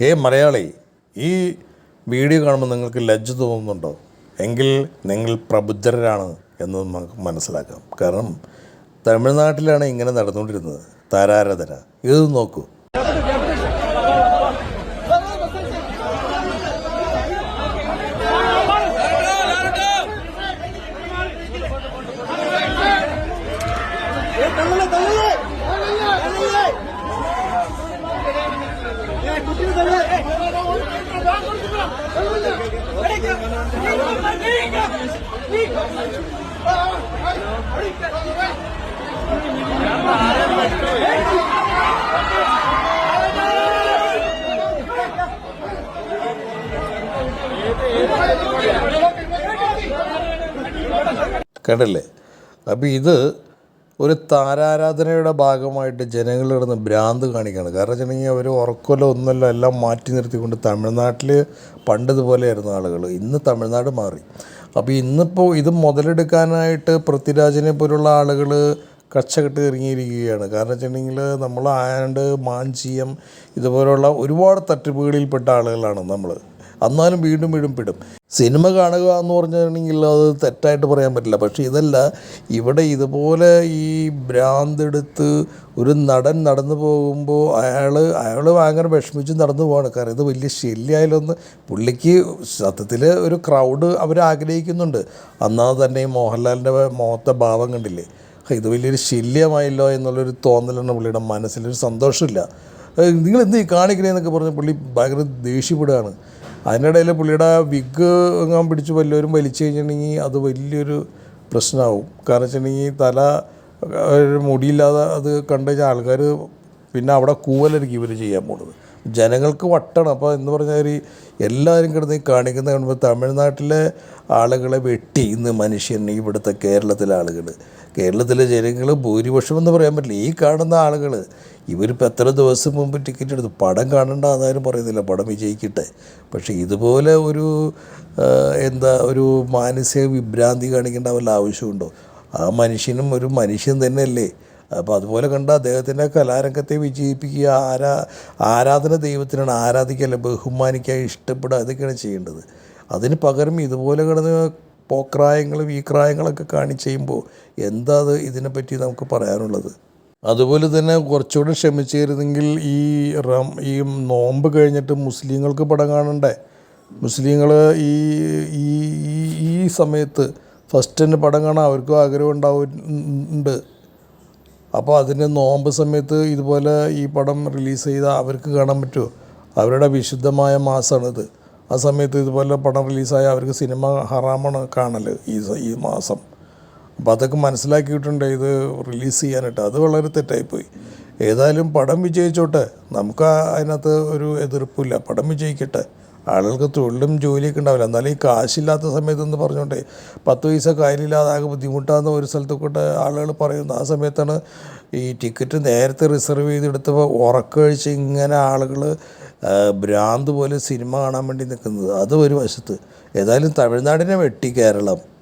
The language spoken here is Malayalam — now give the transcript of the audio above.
ഏ മലയാളി ഈ വീഡിയോ കാണുമ്പോൾ നിങ്ങൾക്ക് ലജ്ജ തോന്നുന്നുണ്ടോ? എങ്കിൽ നിങ്ങൾ പ്രബുദ്ധരാണ് എന്ന് നമുക്ക് മനസ്സിലാക്കാം. കാരണം തമിഴ്നാട്ടിലാണ് ഇങ്ങനെ നടന്നുകൊണ്ടിരുന്നത്. താരാരാധന ഇത് നോക്കൂ. കണ്ടല്ലേ? അപ്പോൾ ഇത് ഒരു താരാരാധനയുടെ ഭാഗമായിട്ട് ജനങ്ങൾ ഭ്രാന്ത് കാണിക്കുകയാണ്. കാരണം വെച്ചിട്ടുണ്ടെങ്കിൽ അവർ ഉറക്കമല്ലോ ഒന്നുമല്ലോ എല്ലാം മാറ്റി നിർത്തിക്കൊണ്ട് തമിഴ്നാട്ടിൽ പണ്ടതുപോലെയായിരുന്നു ആളുകൾ ഇന്ന് തമിഴ്നാട് മാറി. അപ്പോൾ ഇന്നിപ്പോൾ ഇത് മുതലെടുക്കാനായിട്ട് പൃഥ്വിരാജിനെ പോലുള്ള ആളുകൾ കച്ചകെട്ട് ഇറങ്ങിയിരിക്കുകയാണ്. കാരണം വെച്ചിട്ടുണ്ടെങ്കിൽ നമ്മൾ ആണ്ട് മാഞ്ചിയം ഇതുപോലുള്ള ഒരുപാട് തട്ടിപ്പുകളിൽപ്പെട്ട ആളുകളാണ് നമ്മൾ എന്നാലും വീണ്ടും വീണ്ടും പെടും. സിനിമ കാണുക എന്ന് പറഞ്ഞിട്ടുണ്ടെങ്കിൽ അത് തെറ്റായിട്ട് പറയാൻ പറ്റില്ല. പക്ഷേ ഇതല്ല ഇവിടെ ഇതുപോലെ ഈ ഭ്രാന്തെടുത്ത് ഒരു നടൻ നടന്നു പോകുമ്പോൾ അയാൾ അയാൾ ഭയങ്കര വിഷമിച്ച് നടന്നു പോവാണ്. കാരണം ഇത് വലിയ ശല്യമായാലൊന്ന് പുള്ളിക്ക് സത്യത്തിൽ ഒരു ക്രൗഡ് അവർ ആഗ്രഹിക്കുന്നുണ്ട്. അന്നാ തന്നെ ഈ മോഹൻലാലിന്റെ മുഖത്തെ ഭാവം കണ്ടില്ലേ? ഇത് വലിയൊരു ശല്യമായല്ലോ എന്നുള്ളൊരു തോന്നലാണ് പുള്ളിയുടെ മനസ്സിലൊരു സന്തോഷമില്ല. നിങ്ങൾ എന്ത് കാണിക്കണേ കാണിക്കണേന്നൊക്കെ പറഞ്ഞ് പുള്ളി ഭയങ്കര ദേഷ്യപ്പെടുകയാണ്. അതിനിടയിൽ പുള്ളിയുടെ വിഗ് എങ്ങാൻ പിടിച്ച് വല്ലവരും വലിച്ചു കഴിഞ്ഞിട്ടുണ്ടെങ്കിൽ അത് വലിയൊരു പ്രശ്നമാവും. കാരണം വെച്ചിട്ടുണ്ടെങ്കിൽ തല മുടിയില്ലാതെ അത് കണ്ടു കഴിഞ്ഞാൽ ആൾക്കാർ പിന്നെ അവിടെ കൂവലായിരിക്കും ഇവർ ചെയ്യാൻ പോകുന്നത് ജനങ്ങൾക്ക് വട്ടണം. അപ്പോൾ എന്ന് പറഞ്ഞാൽ എല്ലാവരും കിടന്ന് കാണിക്കുന്ന കാണുമ്പോൾ തമിഴ്നാട്ടിലെ ആളുകളെ വെട്ടി ഇന്ന് മനുഷ്യൻ ഇവിടുത്തെ കേരളത്തിലെ ആളുകൾ കേരളത്തിലെ ജനങ്ങൾ ഭൂരിപക്ഷം എന്ന് പറയാൻ പറ്റില്ല. ഈ കാണുന്ന ആളുകൾ ഇവരിപ്പോൾ എത്ര ദിവസം മുമ്പ് ടിക്കറ്റ് എടുത്തു? പടം കാണണ്ട എന്നാലും പറയുന്നില്ല. പടം വിജയിക്കട്ടെ. പക്ഷേ ഇതുപോലെ ഒരു എന്താ ഒരു മാനസിക വിഭ്രാന്തി കാണിക്കേണ്ട വല്ല ആവശ്യമുണ്ടോ? ആ മനുഷ്യനും ഒരു മനുഷ്യൻ തന്നെയല്ലേ? അപ്പോൾ അതുപോലെ കണ്ട അദ്ദേഹത്തിന്റെ കലാരംഗത്തെ വിജയിപ്പിക്കുക ആരാ ആരാധന ദൈവത്തിനാണ് ആരാധിക്കുക ബഹുമാനിക്കുക ഇഷ്ടപ്പെടുക അതൊക്കെയാണ് ചെയ്യേണ്ടത്. അതിന് പകരം ഇതുപോലെ കിടന്ന് പോക്രായങ്ങളും ഈ ക്രായങ്ങളൊക്കെ കാണിച്ച് ചെയ്യുമ്പോൾ എന്താ അത് ഇതിനെപ്പറ്റി നമുക്ക് പറയാനുള്ളത്? അതുപോലെ തന്നെ കുറച്ചുകൂടെ ക്ഷമിച്ചിരുന്നെങ്കിൽ ഈ റം ഈ നോമ്പ് കഴിഞ്ഞിട്ട് മുസ്ലിങ്ങൾക്ക് പടം കാണണ്ടേ? മുസ്ലിങ്ങൾ ഈ ഈ ഈ- ഈ സമയത്ത് ഫസ്റ്റ് തന്നെ പടം കാണാൻ അവർക്കും ആഗ്രഹം ഉണ്ടാവും ഉണ്ട് അപ്പോൾ അതിന്റെ നോമ്പ് സമയത്ത് ഇതുപോലെ ഈ പടം റിലീസ് ചെയ്താൽ അവർക്ക് കാണാൻ പറ്റുമോ? അവരുടെ വിശുദ്ധമായ മാസമാണിത്. ആ സമയത്ത് ഇതുപോലെ പടം റിലീസായ അവർക്ക് സിനിമ ഹറാമാണ് കാണൽ ഈ ഈ മാസം. അപ്പോൾ അതൊക്കെ മനസ്സിലാക്കിയിട്ടുണ്ട് ഇത് റിലീസ് ചെയ്യാനായിട്ട്. അത് വളരെ തെറ്റായിപ്പോയി. ഏതായാലും പടം വിജയിച്ചോട്ടെ. നമുക്ക് അതിനകത്ത് ഒരു എതിർപ്പില്ല. പടം വിജയിക്കട്ടെ. ആളുകൾക്ക് തൊഴിലും ജോലിയൊക്കെ ഉണ്ടാവില്ല. എന്നാലും ഈ കാശില്ലാത്ത സമയത്തെന്ന് പറഞ്ഞോണ്ടേ പത്ത് പൈസ കയ്യിലില്ലാതെ ആകെ ബുദ്ധിമുട്ടാകുന്ന ഒരു സ്ഥലത്തൊക്കെ ആളുകൾ പറയുന്നത് ആ സമയത്താണ് ഈ ടിക്കറ്റ് നേരത്തെ റിസർവ് ചെയ്തെടുത്തപ്പോൾ ഉറക്കഴിച്ച് ഇങ്ങനെ ആളുകൾ ഭ്രാന്ത് പോലെ സിനിമ കാണാൻ വേണ്ടി നിൽക്കുന്നത്. അത് ഒരു വശത്ത്. ഏതായാലും തമിഴ്നാടിനെ വെട്ടി കേരളം.